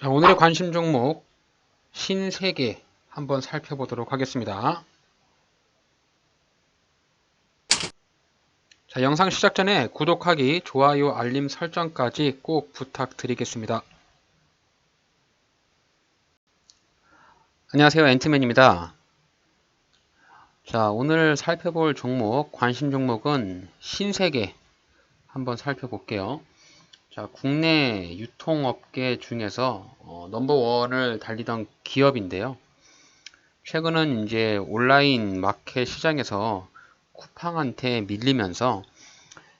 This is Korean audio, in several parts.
자, 오늘의 관심 종목 신세계 한번 살펴보도록 하겠습니다. 자, 영상 시작 전에 구독하기, 좋아요, 알림 설정까지 꼭 부탁드리겠습니다. 안녕하세요. 앤트맨입니다. 자, 오늘 살펴볼 종목, 관심 종목은 신세계 한번 살펴볼게요. 자, 국내 유통업계 중에서 어, 넘버원을 달리던 기업인데요. 최근은 이제 온라인 마켓 시장에서 쿠팡한테 밀리면서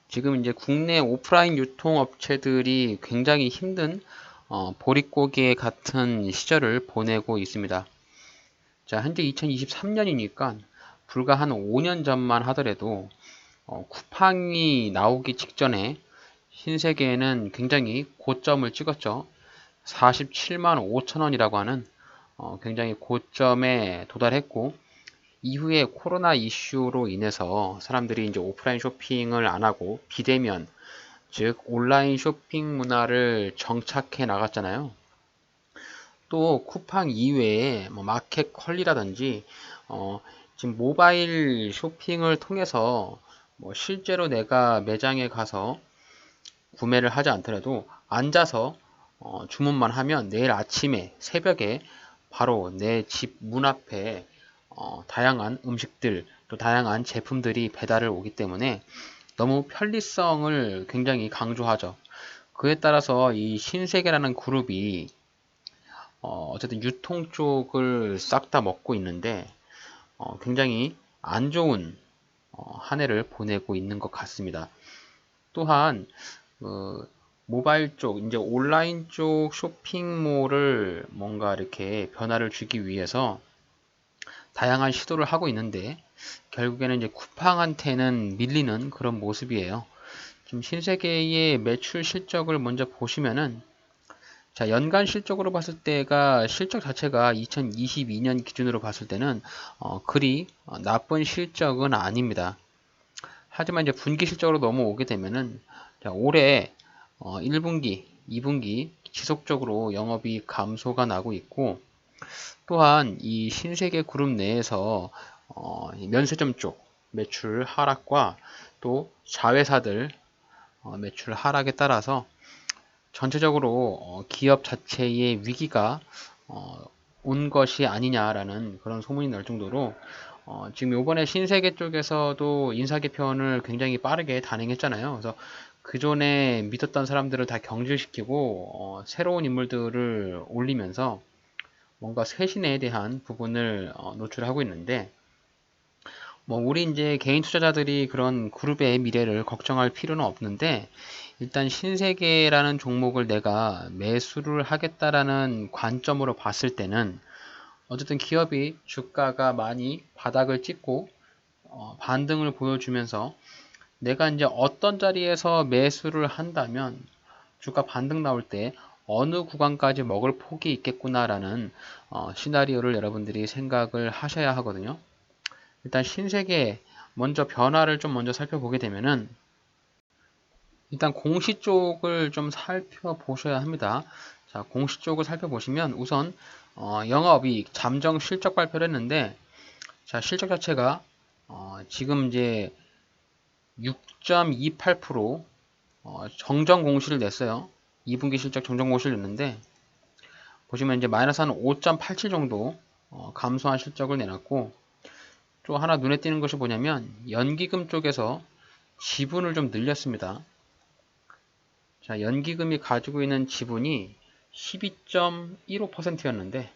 지금 이제 국내 오프라인 유통업체들이 굉장히 힘든 어, 보릿고개 같은 시절을 보내고 있습니다. 자, 현재 2023년이니까 불과 한 5년 전만 하더라도 어, 쿠팡이 나오기 직전에 신세계에는 굉장히 고점을 찍었죠. 47만 5천 원이라고 하는 어, 굉장히 고점에 도달했고 이후에 코로나 이슈로 인해서 사람들이 이제 오프라인 쇼핑을 안 하고 비대면 즉 온라인 쇼핑 문화를 정착해 나갔잖아요. 또 쿠팡 이외에 뭐 마켓 컬리라든지 어, 지금 모바일 쇼핑을 통해서 뭐 실제로 내가 매장에 가서 구매를 하지 않더라도 앉아서 어, 주문만 하면 내일 아침에 새벽에 바로 내 집 문 앞에 어, 다양한 음식들 또 다양한 제품들이 배달을 오기 때문에 너무 편리성을 굉장히 강조하죠. 그에 따라서 이 신세계라는 그룹이 어, 어쨌든 유통 쪽을 싹 다 먹고 있는데 어, 굉장히 안 좋은 어, 한 해를 보내고 있는 것 같습니다. 또한 어, 모바일 쪽, 이제 온라인 쪽 쇼핑몰을 뭔가 이렇게 변화를 주기 위해서 다양한 시도를 하고 있는데 결국에는 이제 쿠팡한테는 밀리는 그런 모습이에요. 지금 신세계의 매출 실적을 먼저 보시면은 자, 연간 실적으로 봤을 때가 실적 자체가 2022년 기준으로 봤을 때는 어, 그리 어, 나쁜 실적은 아닙니다. 하지만 이제 분기 실적으로 넘어오게 되면은 자, 올해 어, 1분기, 2분기 지속적으로 영업이 감소가 나고 있고 또한 이 신세계 그룹 내에서 어, 면세점 쪽 매출 하락과 또 자회사들 어, 매출 하락에 따라서 전체적으로 어, 기업 자체의 위기가 어, 온 것이 아니냐라는 그런 소문이 날 정도로 어, 지금 요번에 신세계 쪽에서도 인사 개편을 굉장히 빠르게 단행했잖아요. 그래서 그전에 믿었던 사람들을 다 경질시키고 어, 새로운 인물들을 올리면서 뭔가 쇄신에 대한 부분을 어, 노출하고 있는데 뭐 우리 이제 개인 투자자들이 그런 그룹의 미래를 걱정할 필요는 없는데 일단 신세계라는 종목을 내가 매수를 하겠다라는 관점으로 봤을 때는 어쨌든 기업이 주가가 많이 바닥을 찍고 어, 반등을 보여주면서 내가 이제 어떤 자리에서 매수를 한다면 주가 반등 나올 때 어느 구간까지 먹을 폭이 있겠구나라는 어, 시나리오를 여러분들이 생각을 하셔야 하거든요. 일단 신세계 먼저 변화를 좀 먼저 살펴보게 되면은 일단 공시 쪽을 좀 살펴보셔야 합니다. 자, 공시 쪽을 살펴보시면 우선 어, 영업이익 잠정 실적 발표를 했는데 자, 실적 자체가 어, 지금 이제 6.28% 어, 정정 공시를 냈어요. 2분기 실적 정정 공시를 냈는데 보시면 이제 마이너스 한 5.87 정도 어, 감소한 실적을 내놨고 또 하나 눈에 띄는 것이 뭐냐면 연기금 쪽에서 지분을 좀 늘렸습니다. 자, 연기금이 가지고 있는 지분이 12.15%였는데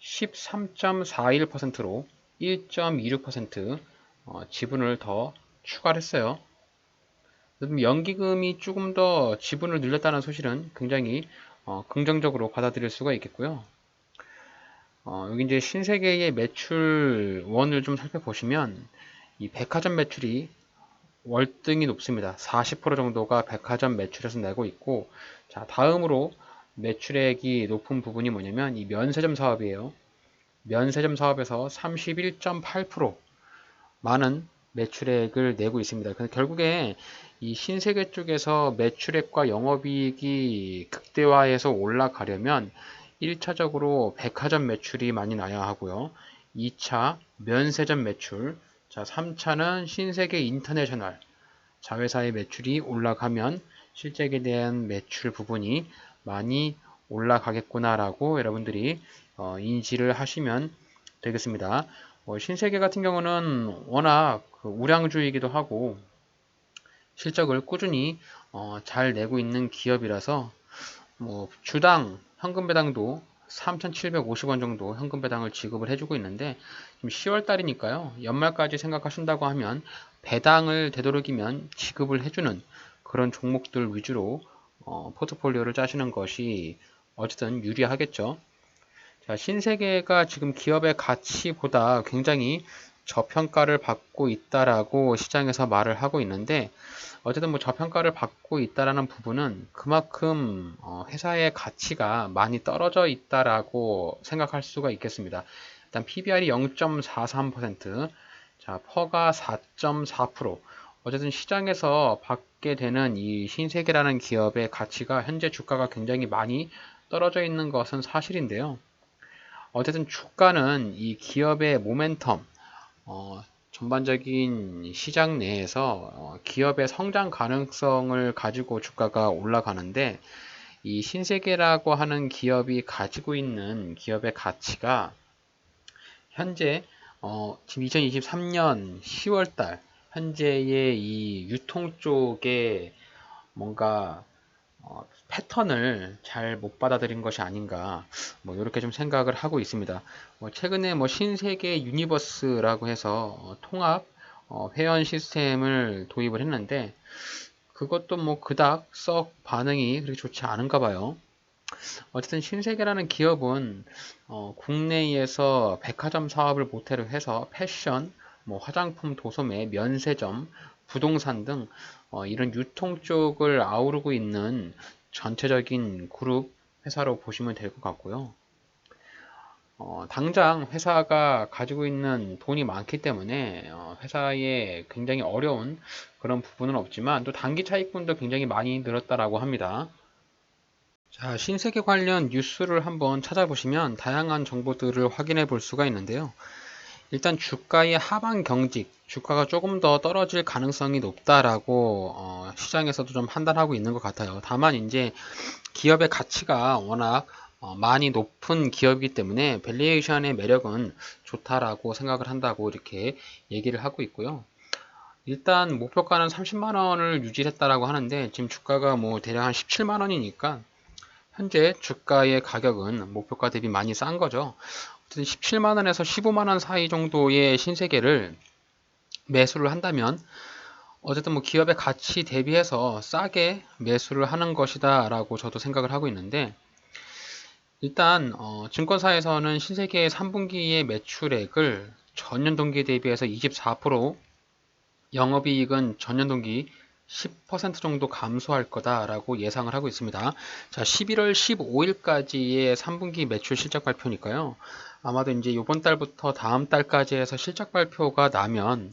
13.41%로 1.26% 어, 지분을 더 추가를 했어요. 연기금이 조금 더 지분을 늘렸다는 소실은 굉장히 어, 긍정적으로 받아들일 수가 있겠고요. 어, 여기 이제 신세계의 매출원을 좀 살펴보시면 이 백화점 매출이 월등히 높습니다. 40% 정도가 백화점 매출에서 내고 있고 자 다음으로 매출액이 높은 부분이 뭐냐면 이 면세점 사업이에요. 면세점 사업에서 31.8% 많은 매출액을 내고 있습니다. 결국에 이 신세계 쪽에서 매출액과 영업이익이 극대화해서 올라가려면 1차적으로 백화점 매출이 많이 나야 하고요. 2차 면세점 매출, 자 3차는 신세계 인터내셔널 자회사의 매출이 올라가면 실적에 대한 매출 부분이 많이 올라가겠구나라고 여러분들이 어, 인지를 하시면 되겠습니다. 어, 신세계 같은 경우는 워낙 그 우량주이기도 하고 실적을 꾸준히 어, 잘 내고 있는 기업이라서 뭐 주당 현금 배당도 3,750원 정도 현금 배당을 지급을 해주고 있는데 지금 10월 달이니까요. 연말까지 생각하신다고 하면 배당을 되도록이면 지급을 해주는 그런 종목들 위주로 어, 포트폴리오를 짜시는 것이 어쨌든 유리하겠죠. 자, 신세계가 지금 기업의 가치보다 굉장히 저평가를 받고 있다라고 시장에서 말을 하고 있는데 어쨌든 뭐 저평가를 받고 있다라는 부분은 그만큼 어, 회사의 가치가 많이 떨어져 있다라고 생각할 수가 있겠습니다. 일단 PBR이 0.43%, 자, 퍼가 4.4%. 어쨌든 시장에서 받게 되는 이 신세계라는 기업의 가치가 현재 주가가 굉장히 많이 떨어져 있는 것은 사실인데요. 어쨌든 주가는 이 기업의 모멘텀, 어, 전반적인 시장 내에서 어, 기업의 성장 가능성을 가지고 주가가 올라가는데 이 신세계라고 하는 기업이 가지고 있는 기업의 가치가 현재 어, 지금 2023년 10월달 현재의 이 유통 쪽에 뭔가 어, 패턴을 잘 못 받아들인 것이 아닌가 뭐 이렇게 좀 생각을 하고 있습니다. 뭐 최근에 뭐 신세계 유니버스라고 해서 어, 통합 어, 회원 시스템을 도입을 했는데 그것도 뭐 그닥 썩 반응이 그렇게 좋지 않은가 봐요. 어쨌든 신세계라는 기업은 어, 국내에서 백화점 사업을 모태로 해서 패션, 뭐 화장품 도소매, 면세점, 부동산 등 어, 이런 유통 쪽을 아우르고 있는 전체적인 그룹 회사로 보시면 될 것 같고요. 어, 당장 회사가 가지고 있는 돈이 많기 때문에 어, 회사에 굉장히 어려운 그런 부분은 없지만 또 단기 차익분도 굉장히 많이 늘었다라고 합니다. 자, 신세계 관련 뉴스를 한번 찾아보시면 다양한 정보들을 확인해 볼 수가 있는데요. 일단 주가의 하방 경직, 주가가 조금 더 떨어질 가능성이 높다라고 어, 시장에서도 좀 판단하고 있는 것 같아요. 다만 이제 기업의 가치가 워낙 어, 많이 높은 기업이기 때문에 밸리에이션의 매력은 좋다라고 생각을 한다고 이렇게 얘기를 하고 있고요. 일단 목표가는 30만 원을 유지했다라고 하는데 지금 주가가 뭐 대략 한 17만 원이니까 현재 주가의 가격은 목표가 대비 많이 싼 거죠. 17만원에서 15만원 사이 정도의 신세계를 매수를 한다면 어쨌든 뭐 기업의 가치 대비해서 싸게 매수를 하는 것이다 라고 저도 생각을 하고 있는데 일단 어, 증권사에서는 신세계의 3분기의 매출액을 전년 동기 대비해서 24% 영업이익은 전년 동기 10% 정도 감소할 거다라고 예상을 하고 있습니다. 자, 11월 15일까지의 3분기 매출 실적 발표니까요. 아마도 이제 이번 달부터 다음 달까지 해서 실적 발표가 나면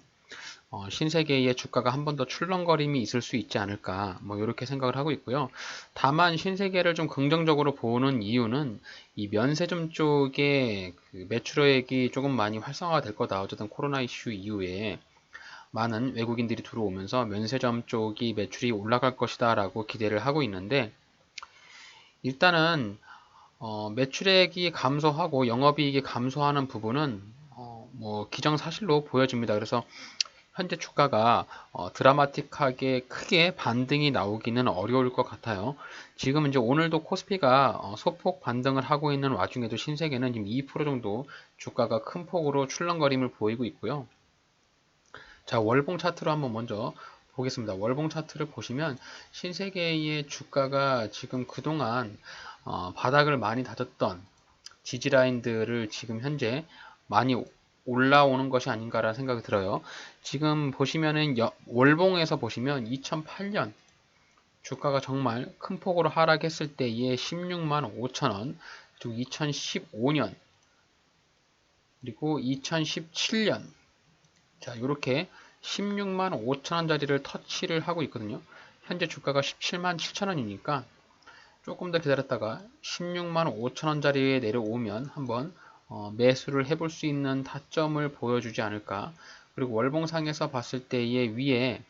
어, 신세계의 주가가 한 번 더 출렁거림이 있을 수 있지 않을까 뭐 이렇게 생각을 하고 있고요. 다만 신세계를 좀 긍정적으로 보는 이유는 이 면세점 쪽에 그 매출액이 조금 많이 활성화가 될 거다. 어쨌든 코로나 이슈 이후에 많은 외국인들이 들어오면서 면세점 쪽이 매출이 올라갈 것이다 라고 기대를 하고 있는데 일단은 어, 매출액이 감소하고 영업이익이 감소하는 부분은 어, 뭐 기정사실로 보여집니다. 그래서 현재 주가가 어, 드라마틱하게 크게 반등이 나오기는 어려울 것 같아요. 지금 이제 오늘도 코스피가 어, 소폭 반등을 하고 있는 와중에도 신세계는 지금 2% 정도 주가가 큰 폭으로 출렁거림을 보이고 있고요. 자, 월봉 차트로 한번 먼저 보겠습니다. 월봉 차트를 보시면 신세계의 주가가 지금 그동안 어, 바닥을 많이 다졌던 지지라인들을 지금 현재 많이 올라오는 것이 아닌가라는 생각이 들어요. 지금 보시면은 여, 월봉에서 보시면 2008년 주가가 정말 큰 폭으로 하락했을 때의 16만 5천원 그리고 2015년 그리고 2017년 자, 이렇게 16만 5천원짜리를 터치를 하고 있거든요. 현재 주가가 17만 7천원이니까 조금 더 기다렸다가 16만 5천원짜리에 내려오면 한번 어, 매수를 해볼 수 있는 타점을 보여주지 않을까. 그리고 월봉상에서 봤을 때의 위에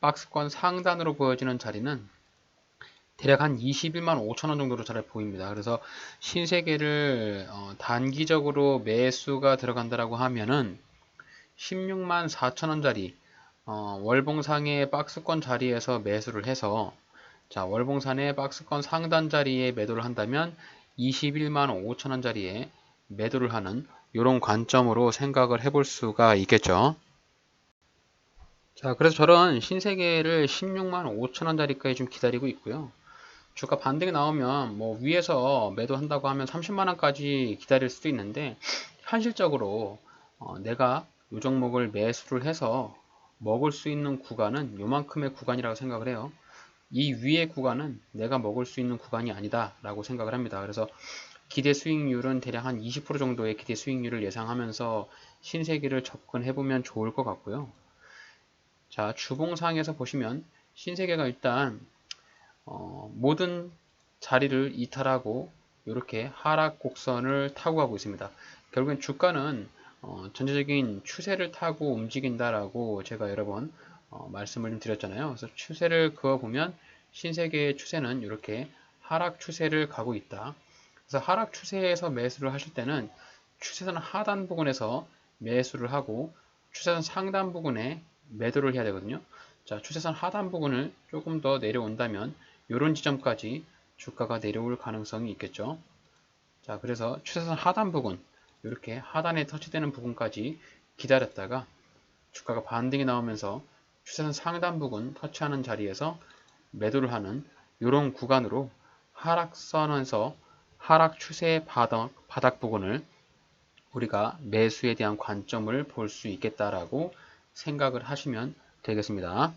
박스권 상단으로 보여지는 자리는 대략 한 21만 5천원 정도로 잘 보입니다. 그래서 신세계를 어, 단기적으로 매수가 들어간다라고 하면은 16만 4천원짜리 어, 월봉상의 박스권 자리에서 매수를 해서 자 월봉산의 박스권 상단 자리에 매도를 한다면 21만 5천원짜리에 매도를 하는 이런 관점으로 생각을 해볼 수가 있겠죠. 자, 그래서 저런 신세계를 16만 5천원짜리까지 좀 기다리고 있고요. 주가 반등이 나오면 뭐 위에서 매도한다고 하면 30만원까지 기다릴 수도 있는데 현실적으로 어, 내가 이 종목을 매수를 해서 먹을 수 있는 구간은 요만큼의 구간이라고 생각을 해요. 이 위의 구간은 내가 먹을 수 있는 구간이 아니다 라고 생각을 합니다. 그래서 기대 수익률은 대략 한 20% 정도의 기대 수익률을 예상하면서 신세계를 접근해보면 좋을 것 같고요. 자, 주봉상에서 보시면 신세계가 일단 어, 모든 자리를 이탈하고 이렇게 하락 곡선을 타고 가고 있습니다. 결국엔 주가는 어, 전체적인 추세를 타고 움직인다라고 제가 여러 번 어, 말씀을 좀 드렸잖아요. 그래서 추세를 그어보면 신세계의 추세는 이렇게 하락 추세를 가고 있다. 그래서 하락 추세에서 매수를 하실 때는 추세선 하단 부분에서 매수를 하고 추세선 상단 부분에 매도를 해야 되거든요. 자, 추세선 하단 부분을 조금 더 내려온다면 이런 지점까지 주가가 내려올 가능성이 있겠죠. 자, 그래서 추세선 하단 부분, 이렇게 하단에 터치되는 부분까지 기다렸다가 주가가 반등이 나오면서 추세선 상단 부분 터치하는 자리에서 매도를 하는 이런 구간으로 하락선에서 하락 추세 바닥, 바닥 부분을 우리가 매수에 대한 관점을 볼 수 있겠다라고 생각을 하시면 되겠습니다.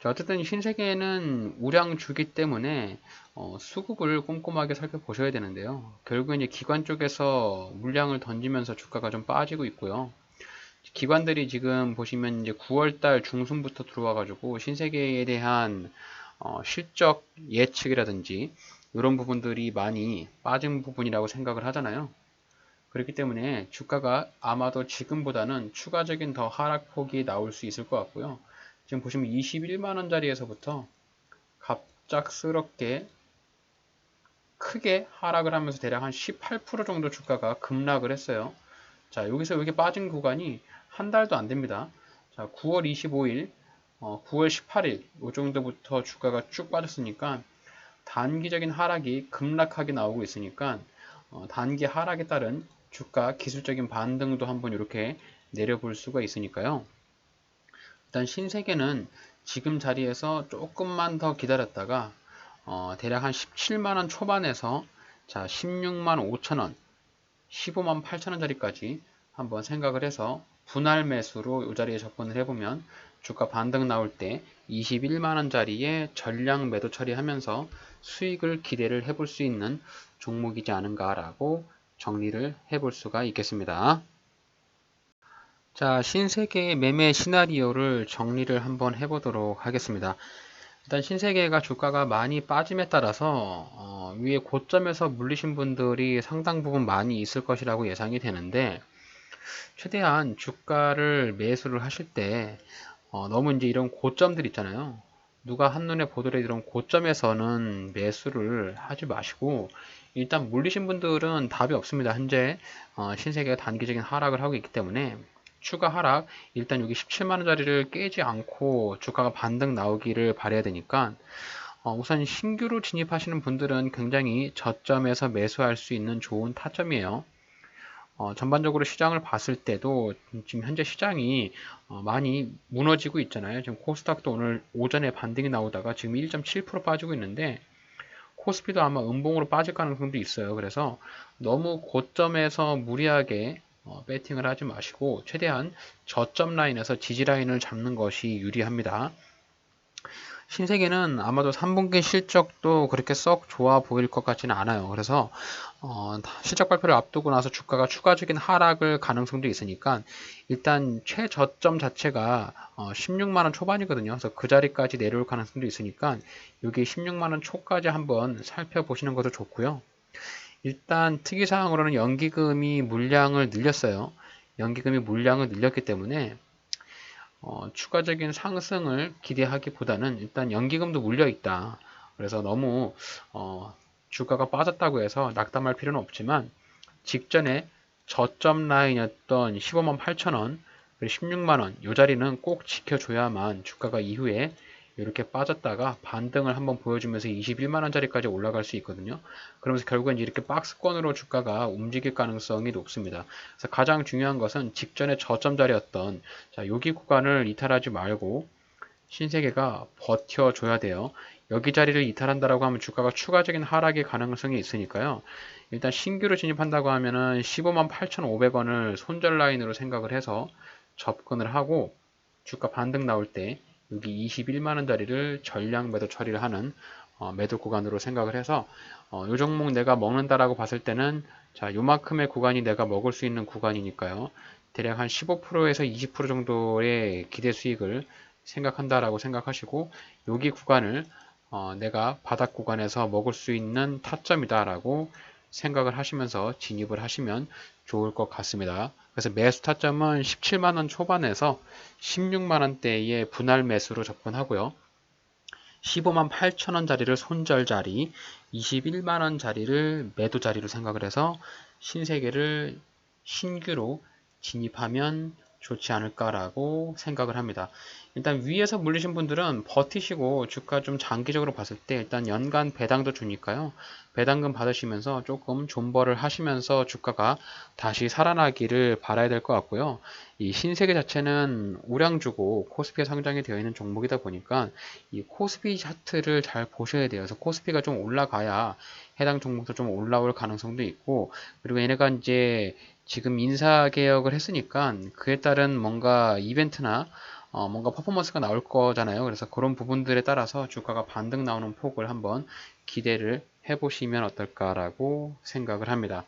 자, 어쨌든 신세계는 우량주기 때문에 어, 수급을 꼼꼼하게 살펴보셔야 되는데요. 결국은 기관 쪽에서 물량을 던지면서 주가가 좀 빠지고 있고요. 기관들이 지금 보시면 이제 9월달 중순부터 들어와가지고 신세계에 대한 어, 실적 예측이라든지 이런 부분들이 많이 빠진 부분이라고 생각을 하잖아요. 그렇기 때문에 주가가 아마도 지금보다는 추가적인 더 하락폭이 나올 수 있을 것 같고요. 지금 보시면 21만원짜리에서부터 갑작스럽게 크게 하락을 하면서 대략 한 18% 정도 주가가 급락을 했어요. 자, 여기서 여기 빠진 구간이 한 달도 안 됩니다. 자, 9월 25일, 어, 9월 18일, 이 정도부터 주가가 쭉 빠졌으니까 단기적인 하락이 급락하게 나오고 있으니까 어, 단기 하락에 따른 주가 기술적인 반등도 한번 이렇게 내려볼 수가 있으니까요. 일단 신세계는 지금 자리에서 조금만 더 기다렸다가 어, 대략 한 17만원 초반에서 자 16만 5천원 15만 8천원짜리까지 한번 생각을 해서 분할 매수로 이 자리에 접근을 해보면 주가 반등 나올 때 21만원짜리에 전량 매도 처리하면서 수익을 기대를 해볼 수 있는 종목이지 않은가 라고 정리를 해볼 수가 있겠습니다. 자, 신세계의 매매 시나리오를 정리를 한번 해보도록 하겠습니다. 일단 신세계가 주가가 많이 빠짐에 따라서 어, 위에 고점에서 물리신 분들이 상당 부분 많이 있을 것이라고 예상이 되는데 최대한 주가를 매수를 하실 때 어, 너무 이제 이런 고점들 있잖아요. 누가 한눈에 보더라도 이런 고점에서는 매수를 하지 마시고 일단 물리신 분들은 답이 없습니다. 현재 어, 신세계가 단기적인 하락을 하고 있기 때문에 추가 하락 일단 여기 17만원짜리를 깨지 않고 주가가 반등 나오기를 바래야 되니까 어, 우선 신규로 진입하시는 분들은 굉장히 저점에서 매수할 수 있는 좋은 타점이에요. 어, 전반적으로 시장을 봤을 때도 지금 현재 시장이 어, 많이 무너지고 있잖아요. 지금 코스닥도 오늘 오전에 반등이 나오다가 지금 1.7% 빠지고 있는데 코스피도 아마 음봉으로 빠질 가능성도 있어요. 그래서 너무 고점에서 무리하게 어, 배팅을 하지 마시고 최대한 저점 라인에서 지지 라인을 잡는 것이 유리합니다. 신세계는 아마도 3분기 실적도 그렇게 썩 좋아 보일 것 같지는 않아요. 그래서 어, 실적 발표를 앞두고 나서 주가가 추가적인 하락을 가능성도 있으니까 일단 최저점 자체가 어, 16만 원 초반이거든요. 그래서 그 자리까지 내려올 가능성도 있으니까 여기 16만 원 초까지 한번 살펴보시는 것도 좋고요. 일단 특이사항으로는 연기금이 물량을 늘렸어요. 연기금이 물량을 늘렸기 때문에 어, 추가적인 상승을 기대하기보다는 일단 연기금도 물려 있다. 그래서 너무 어, 주가가 빠졌다고 해서 낙담할 필요는 없지만 직전에 저점 라인이었던 15만 8천원, 16만원 이 자리는 꼭 지켜줘야만 주가가 이후에 이렇게 빠졌다가 반등을 한번 보여주면서 21만원짜리까지 올라갈 수 있거든요. 그러면서 결국엔 이렇게 박스권으로 주가가 움직일 가능성이 높습니다. 그래서 가장 중요한 것은 직전에 저점 자리였던 자, 여기 구간을 이탈하지 말고 신세계가 버텨줘야 돼요. 여기 자리를 이탈한다라고 하면 주가가 추가적인 하락의 가능성이 있으니까요. 일단 신규로 진입한다고 하면은 15만 8,500원을 손절 라인으로 생각을 해서 접근을 하고 주가 반등 나올 때 여기 21만원짜리를 전량 매도 처리를 하는 어, 매도 구간으로 생각을 해서 어, 요 종목 내가 먹는다라고 봤을 때는 자 요만큼의 구간이 내가 먹을 수 있는 구간이니까요. 대략 한 15%에서 20% 정도의 기대 수익을 생각한다라고 생각하시고 여기 구간을 어, 내가 바닥 구간에서 먹을 수 있는 타점이다라고 생각을 하시면서 진입을 하시면 좋을 것 같습니다. 그래서 매수 타점은 17만원 초반에서 16만원대의 분할 매수로 접근하고요. 15만 8천원 자리를 손절 자리, 21만원 자리를 매도 자리로 생각을 해서 신세계를 신규로 진입하면 좋지 않을까라고 생각을 합니다. 일단 위에서 물리신 분들은 버티시고 주가 좀 장기적으로 봤을 때 일단 연간 배당도 주니까요. 배당금 받으시면서 조금 존버를 하시면서 주가가 다시 살아나기를 바라야 될 것 같고요. 이 신세계 자체는 우량주고 코스피에 상장이 되어 있는 종목이다 보니까 이 코스피 차트를 잘 보셔야. 그래서 코스피가 좀 올라가야 해당 종목도 좀 올라올 가능성도 있고 그리고 얘네가 이제 지금 인사 개혁을 했으니까 그에 따른 뭔가 이벤트나 어, 뭔가 퍼포먼스가 나올 거잖아요. 그래서 그런 부분들에 따라서 주가가 반등 나오는 폭을 한번 기대를 해보시면 어떨까라고 생각을 합니다.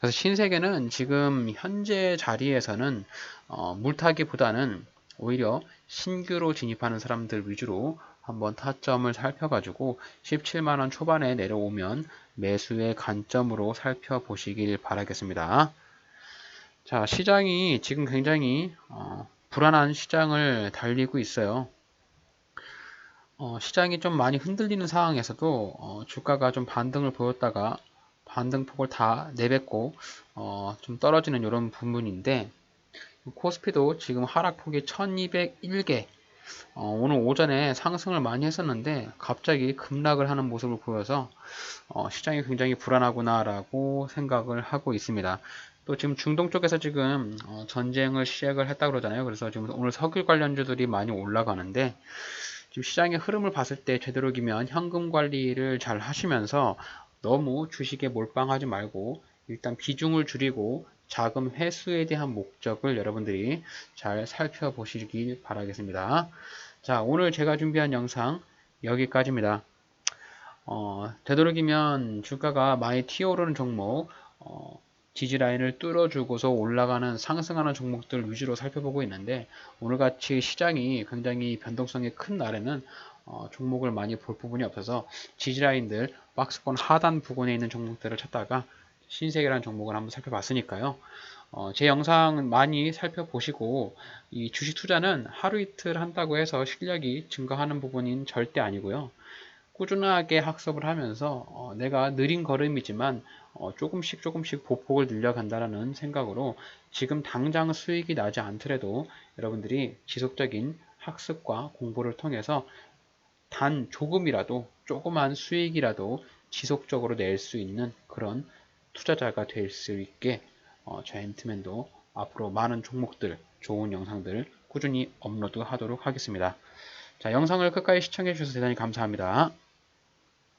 그래서 신세계는 지금 현재 자리에서는 어, 물타기보다는 오히려 신규로 진입하는 사람들 위주로 한번 타점을 살펴가지고 17만원 초반에 내려오면 매수의 관점으로 살펴보시길 바라겠습니다. 자, 시장이 지금 굉장히 어, 불안한 시장을 달리고 있어요. 어, 시장이 좀 많이 흔들리는 상황에서도 어, 주가가 좀 반등을 보였다가 반등폭을 다 내뱉고 어, 좀 떨어지는 이런 부분인데 코스피도 지금 하락폭이 1201개 어, 오늘 오전에 상승을 많이 했었는데 갑자기 급락을 하는 모습을 보여서 어, 시장이 굉장히 불안하구나 라고 생각을 하고 있습니다. 또 지금 중동 쪽에서 지금 어, 전쟁을 시작을 했다 그러잖아요. 그래서 지금 오늘 석유 관련주들이 많이 올라가는데 지금 시장의 흐름을 봤을 때 되도록이면 현금 관리를 잘 하시면서 너무 주식에 몰빵하지 말고 일단 비중을 줄이고 자금 회수에 대한 목적을 여러분들이 잘 살펴보시길 바라겠습니다. 자, 오늘 제가 준비한 영상 여기까지입니다. 어, 되도록이면 주가가 많이 튀어오르는 종목, 어, 지지 라인을 뚫어주고서 올라가는 상승하는 종목들 위주로 살펴보고 있는데 오늘같이 시장이 굉장히 변동성이 큰 날에는 어, 종목을 많이 볼 부분이 없어서 지지 라인들 박스권 하단 부근에 있는 종목들을 찾다가 신세계라는 종목을 한번 살펴봤으니까요. 어, 제 영상 많이 살펴보시고 이 주식 투자는 하루 이틀 한다고 해서 실력이 증가하는 부분인 절대 아니고요. 꾸준하게 학습을 하면서 어, 내가 느린 걸음이지만 어, 조금씩 조금씩 보폭을 늘려간다라는 생각으로 지금 당장 수익이 나지 않더라도 여러분들이 지속적인 학습과 공부를 통해서 단 조금이라도 조그만 수익이라도 지속적으로 낼 수 있는 그런 투자자가 될 수 있게 어, 저 앤트맨도 앞으로 많은 종목들 좋은 영상들 꾸준히 업로드 하도록 하겠습니다. 자 영상을 끝까지 시청해 주셔서 대단히 감사합니다.